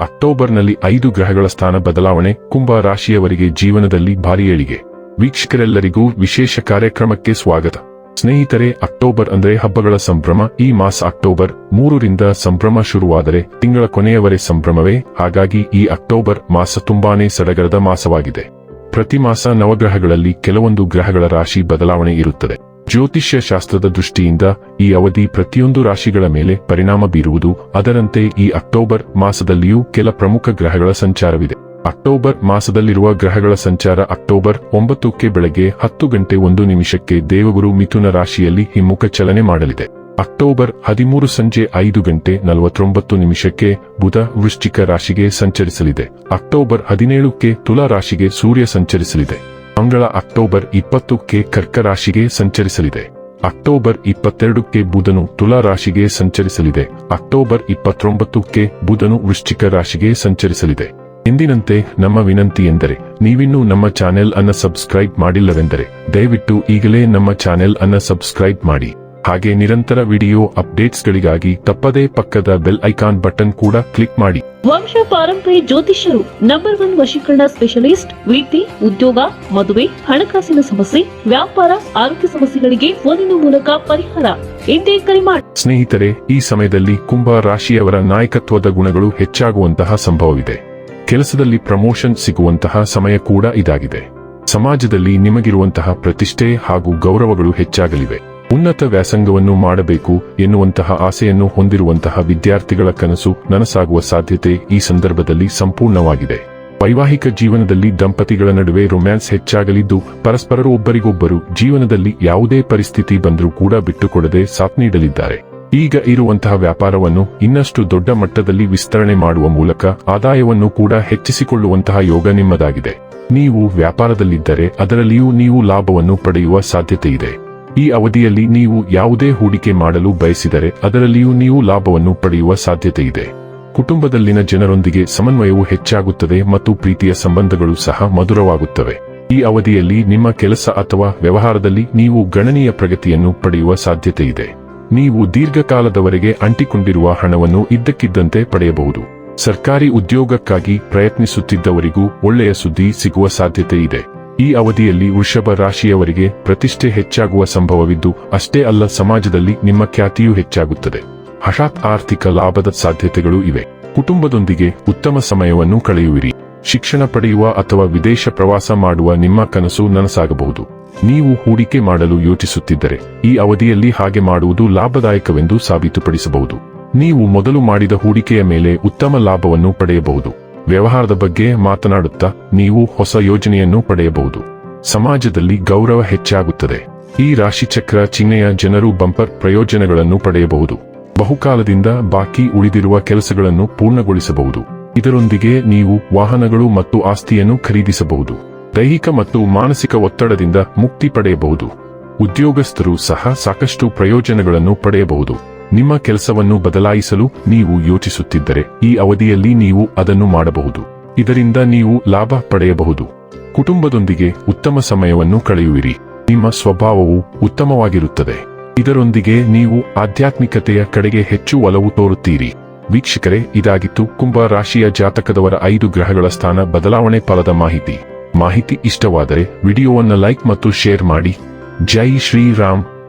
ಅಕ್ಟೋಬರ್ನಲ್ಲಿ ಐದು ಗ್ರಹಗಳ ಸ್ಥಾನ ಬದಲಾವಣೆ ಕುಂಭ ರಾಶಿಯವರಿಗೆ ಜೀವನದಲ್ಲಿ ಭಾರಿ ಏಳಿಗೆ. ವೀಕ್ಷಕರೆಲ್ಲರಿಗೂ ವಿಶೇಷ ಕಾರ್ಯಕ್ರಮಕ್ಕೆ ಸ್ವಾಗತ. ಸ್ನೇಹಿತರೆ, ಅಕ್ಟೋಬರ್ ಅಂದ್ರೆ ಹಬ್ಬಗಳ ಸಂಭ್ರಮ. ಈ ಮಾಸ ಅಕ್ಟೋಬರ್ ಮೂರರಿಂದ ಸಂಭ್ರಮ ಶುರುವಾದರೆ ತಿಂಗಳ ಕೊನೆಯವರೆ ಸಂಭ್ರಮವೇ. ಹಾಗಾಗಿ ಈ ಅಕ್ಟೋಬರ್ ಮಾಸ ತುಂಬಾನೇ ಸಡಗರದ ಮಾಸವಾಗಿದೆ. ಪ್ರತಿ ಮಾಸ ನವಗ್ರಹಗಳಲ್ಲಿ ಕೆಲವೊಂದು ಗ್ರಹಗಳ ರಾಶಿ ಬದಲಾವಣೆ ಇರುತ್ತದೆ. ಜ್ಯೋತಿಷ್ಯ ಶಾಸ್ತ್ರದ ದೃಷ್ಟಿಯಿಂದ ಈ ಅವಧಿ ಪ್ರತಿಯೊಂದು ರಾಶಿಗಳ ಮೇಲೆ ಪರಿಣಾಮ ಬೀರುವುದು, ಅದರಂತೆ ಈ ಅಕ್ಟೋಬರ್ ಮಾಸದಲ್ಲಿಯೂ ಕೆಲ ಪ್ರಮುಖ ಗ್ರಹಗಳ ಸಂಚಾರವಿದೆ. ಅಕ್ಟೋಬರ್ ಮಾಸದಲ್ಲಿರುವ ಗ್ರಹಗಳ ಸಂಚಾರ ಅಕ್ಟೋಬರ್ ಒಂಬತ್ತಕ್ಕೆ ಬೆಳಗ್ಗೆ ಹತ್ತು ಗಂಟೆ ಒಂದು ನಿಮಿಷಕ್ಕೆ ದೇವಗುರು ಮಿಥುನ ರಾಶಿಯಲ್ಲಿ ಹಿಮ್ಮುಖ ಚಲನೆ ಮಾಡಲಿದೆ. ಅಕ್ಟೋಬರ್ ಹದಿಮೂರು ಸಂಜೆ ಐದು ಗಂಟೆ ನಲವತ್ತೊಂಬತ್ತು ನಿಮಿಷಕ್ಕೆ ಬುಧ ವೃಶ್ಚಿಕ ರಾಶಿಗೆ ಸಂಚರಿಸಲಿದೆ. ಅಕ್ಟೋಬರ್ ಹದಿನೇಳಕ್ಕೆ ತುಲಾ ರಾಶಿಗೆ ಸೂರ್ಯ ಸಂಚರಿಸಲಿದೆ. ಮಂಗಳ ಅಕ್ಟೋಬರ್ ಇಪ್ಪತ್ತಕ್ಕೆ ಕರ್ಕ ರಾಶಿಗೆ ಸಂಚರಿಸಲಿದೆ. ಅಕ್ಟೋಬರ್ ಇಪ್ಪತ್ತೆರಡಕ್ಕೆ ಬುಧನು ತುಲಾ ರಾಶಿಗೆ ಸಂಚರಿಸಲಿದೆ. ಅಕ್ಟೋಬರ್ ಇಪ್ಪತ್ತೊಂಬತ್ತಕ್ಕೆ ಬುಧನು ವೃಶ್ಚಿಕ ರಾಶಿಗೆ ಸಂಚರಿಸಲಿದೆ. ಎಂದಿನಂತೆ ನಮ್ಮ ವಿನಂತಿ ಎಂದರೆ, ನೀವಿನ್ನೂ ನಮ್ಮ ಚಾನೆಲ್ ಅನ್ನ ಸಬ್ಸ್ಕ್ರೈಬ್ ಮಾಡಿಲ್ಲವೆಂದರೆ, ದಯವಿಟ್ಟು ಈಗಲೇ ನಮ್ಮ ಚಾನೆಲ್ ಅನ್ನ ಸಬ್ಸ್ಕ್ರೈಬ್ ಮಾಡಿ. ಹಾಗೆ ನಿರಂತರ ವಿಡಿಯೋ ಅಪ್ಡೇಟ್ಸ್ಗಳಿಗಾಗಿ ತಪ್ಪದೇ ಪಕ್ಕದ ಬೆಲ್ ಐಕಾನ್ ಬಟನ್ ಕೂಡ ಕ್ಲಿಕ್ ಮಾಡಿ. ವಂಶ ಪಾರಂಪರ್ಯ ಜ್ಯೋತಿಷ್ಯರು ನಂಬರ್ ಒನ್ ವಶೀಕರಣ ಸ್ಪೆಷಲಿಸ್ಟ್ ವೃತ್ತಿ ಉದ್ಯೋಗ ಮದುವೆ ಹಣಕಾಸಿನ ಸಮಸ್ಯೆ ವ್ಯಾಪಾರ ಆರೋಗ್ಯ ಸಮಸ್ಯೆಗಳಿಗೆ ಫೋನಿನ ಮೂಲಕ ಪರಿಹಾರ. ಎಂದೇ ಕರೆ ಮಾಡಿ ಸ್ನೇಹಿತರೆ ಈ ಸಮಯದಲ್ಲಿ ಕುಂಭ ರಾಶಿಯವರ ನಾಯಕತ್ವದ ಗುಣಗಳು ಹೆಚ್ಚಾಗುವಂತಹ ಸಂಭವವಿದೆ. ಕೆಲಸದಲ್ಲಿ ಪ್ರಮೋಷನ್ ಸಿಗುವಂತಹ ಸಮಯ ಕೂಡ ಇದಾಗಿದೆ. ಸಮಾಜದಲ್ಲಿ ನಿಮಗಿರುವಂತಹ ಪ್ರತಿಷ್ಠೆ ಹಾಗೂ ಗೌರವಗಳು ಹೆಚ್ಚಾಗಲಿವೆ. ಉನ್ನತ ವ್ಯಾಸಂಗವನ್ನು ಮಾಡಬೇಕು ಎನ್ನುವಂತಹ ಆಸೆಯನ್ನು ಹೊಂದಿರುವಂತಹ ವಿದ್ಯಾರ್ಥಿಗಳ ಕನಸು ನನಸಾಗುವ ಸಾಧ್ಯತೆ ಈ ಸಂದರ್ಭದಲ್ಲಿ ಸಂಪೂರ್ಣವಾಗಿದೆ. ವೈವಾಹಿಕ ಜೀವನದಲ್ಲಿ ದಂಪತಿಗಳ ನಡುವೆ ರೊಮ್ಯಾನ್ಸ್ ಹೆಚ್ಚಾಗಲಿದ್ದು, ಪರಸ್ಪರರು ಒಬ್ಬರಿಗೊಬ್ಬರು ಜೀವನದಲ್ಲಿ ಯಾವುದೇ ಪರಿಸ್ಥಿತಿ ಬಂದರೂ ಕೂಡ ಬಿಟ್ಟುಕೊಡದೆ ಸಾಥ್ ನೀಡಲಿದ್ದಾರೆ. ಈಗ ಇರುವಂತಹ ವ್ಯಾಪಾರವನ್ನು ಇನ್ನಷ್ಟು ದೊಡ್ಡ ಮಟ್ಟದಲ್ಲಿ ವಿಸ್ತರಣೆ ಮಾಡುವ ಮೂಲಕ ಆದಾಯವನ್ನು ಕೂಡ ಹೆಚ್ಚಿಸಿಕೊಳ್ಳುವಂತಹ ಯೋಗ ನಿಮ್ಮದಾಗಿದೆ. ನೀವು ವ್ಯಾಪಾರದಲ್ಲಿದ್ದರೆ ಅದರಲ್ಲಿಯೂ ನೀವು ಲಾಭವನ್ನು ಪಡೆಯುವ ಸಾಧ್ಯತೆ ಇದೆ. ಈ ಅವಧಿಯಲ್ಲಿ ನೀವು ಯಾವುದೇ ಹೂಡಿಕೆ ಮಾಡಲು ಬಯಸಿದರೆ ಅದರಲ್ಲಿಯೂ ನೀವು ಲಾಭವನ್ನು ಪಡೆಯುವ ಸಾಧ್ಯತೆ ಇದೆ. ಕುಟುಂಬದಲ್ಲಿನ ಜನರೊಂದಿಗೆ ಸಮನ್ವಯವು ಹೆಚ್ಚಾಗುತ್ತದೆ ಮತ್ತು ಪ್ರೀತಿಯ ಸಂಬಂಧಗಳು ಸಹ ಮಧುರವಾಗುತ್ತವೆ. ಈ ಅವಧಿಯಲ್ಲಿ ನಿಮ್ಮ ಕೆಲಸ ಅಥವಾ ವ್ಯವಹಾರದಲ್ಲಿ ನೀವು ಗಣನೀಯ ಪ್ರಗತಿಯನ್ನು ಪಡೆಯುವ ಸಾಧ್ಯತೆ ಇದೆ. ನೀವು ದೀರ್ಘಕಾಲದವರೆಗೆ ಅಂಟಿಕೊಂಡಿರುವ ಹಣವನ್ನು ಇದ್ದಕ್ಕಿದ್ದಂತೆ ಪಡೆಯಬಹುದು. ಸರ್ಕಾರಿ ಉದ್ಯೋಗಕ್ಕಾಗಿ ಪ್ರಯತ್ನಿಸುತ್ತಿದ್ದವರಿಗೂ ಒಳ್ಳೆಯ ಸುದ್ದಿ ಸಿಗುವ ಸಾಧ್ಯತೆ ಇದೆ. ಈ ಅವಧಿಯಲ್ಲಿ ವೃಷಭ ರಾಶಿಯವರಿಗೆ ಪ್ರತಿಷ್ಠೆ ಹೆಚ್ಚಾಗುವ ಸಂಭವವಿದ್ದು, ಅಷ್ಟೇ ಅಲ್ಲ ಸಮಾಜದಲ್ಲಿ ನಿಮ್ಮ ಖ್ಯಾತಿಯೂ ಹೆಚ್ಚಾಗುತ್ತದೆ. ಹಠಾತ್ ಆರ್ಥಿಕ ಲಾಭದ ಸಾಧ್ಯತೆಗಳು ಇವೆ. ಕುಟುಂಬದೊಂದಿಗೆ ಉತ್ತಮ ಸಮಯವನ್ನು ಕಳೆಯುವಿರಿ. ಶಿಕ್ಷಣ ಪಡೆಯುವ ಅಥವಾ ವಿದೇಶ ಪ್ರವಾಸ ಮಾಡುವ ನಿಮ್ಮ ಕನಸು ನನಸಾಗಬಹುದು. ನೀವು ಹೂಡಿಕೆ ಮಾಡಲು ಯೋಚಿಸುತ್ತಿದ್ದರೆ, ಈ ಅವಧಿಯಲ್ಲಿ ಹಾಗೆ ಮಾಡುವುದು ಲಾಭದಾಯಕವೆಂದು ಸಾಬೀತುಪಡಿಸಬಹುದು. ನೀವು ಮೊದಲು ಮಾಡಿದ ಹೂಡಿಕೆಯ ಮೇಲೆ ಉತ್ತಮ ಲಾಭವನ್ನು ಪಡೆಯಬಹುದು. ವ್ಯವಹಾರದ ಬಗ್ಗೆ ಮಾತನಾಡುತ್ತಾ ನೀವು ಹೊಸ ಯೋಜನೆಯನ್ನು ಪಡೆಯಬಹುದು. ಸಮಾಜದಲ್ಲಿ ಗೌರವ ಹೆಚ್ಚಾಗುತ್ತದೆ. ಈ ರಾಶಿಚಕ್ರ ಚಿಹ್ನೆಯ ಜನರು ಬಂಪರ್ ಪ್ರಯೋಜನಗಳನ್ನು ಪಡೆಯಬಹುದು. ಬಹುಕಾಲದಿಂದ ಬಾಕಿ ಉಳಿದಿರುವ ಕೆಲಸಗಳನ್ನು ಪೂರ್ಣಗೊಳಿಸಬಹುದು. ಇದರೊಂದಿಗೆ ನೀವು ವಾಹನಗಳು ಮತ್ತು ಆಸ್ತಿಯನ್ನು ಖರೀದಿಸಬಹುದು. ದೈಹಿಕ ಮತ್ತು ಮಾನಸಿಕ ಒತ್ತಡದಿಂದ ಮುಕ್ತಿ ಪಡೆಯಬಹುದು. ಉದ್ಯೋಗಸ್ಥರು ಸಹ ಸಾಕಷ್ಟು ಪ್ರಯೋಜನಗಳನ್ನು ಪಡೆಯಬಹುದು. ನಿಮ್ಮ ಕೆಲಸವನ್ನು ಬದಲಾಯಿಸಲು ನೀವು ಯೋಚಿಸುತ್ತಿದ್ದರೆ ಈ ಅವಧಿಯಲ್ಲಿ ನೀವು ಅದನ್ನು ಮಾಡಬಹುದು. ಇದರಿಂದ ನೀವು ಲಾಭ ಪಡೆಯಬಹುದು. ಕುಟುಂಬದೊಂದಿಗೆ ಉತ್ತಮ ಸಮಯವನ್ನು ಕಳೆಯುವಿರಿ. ನಿಮ್ಮ ಸ್ವಭಾವವು ಉತ್ತಮವಾಗಿರುತ್ತದೆ. ಇದರೊಂದಿಗೆ ನೀವು ಆಧ್ಯಾತ್ಮಿಕತೆಯ ಕಡೆಗೆ ಹೆಚ್ಚು ಒಲವು ತೋರುತ್ತೀರಿ. ವೀಕ್ಷಕರೇ, ಇದಾಗಿತ್ತು ಕುಂಭ ರಾಶಿಯ ಜಾತಕದವರ ಐದು ಗ್ರಹಗಳ ಸ್ಥಾನ ಬದಲಾವಣೆ ಫಲದ ಮಾಹಿತಿ. ಮಾಹಿತಿ ಇಷ್ಟವಾದರೆ ವಿಡಿಯೋವನ್ನು ಲೈಕ್ ಮತ್ತು ಶೇರ್ ಮಾಡಿ. ಜೈ ಶ್ರೀರಾಮ್.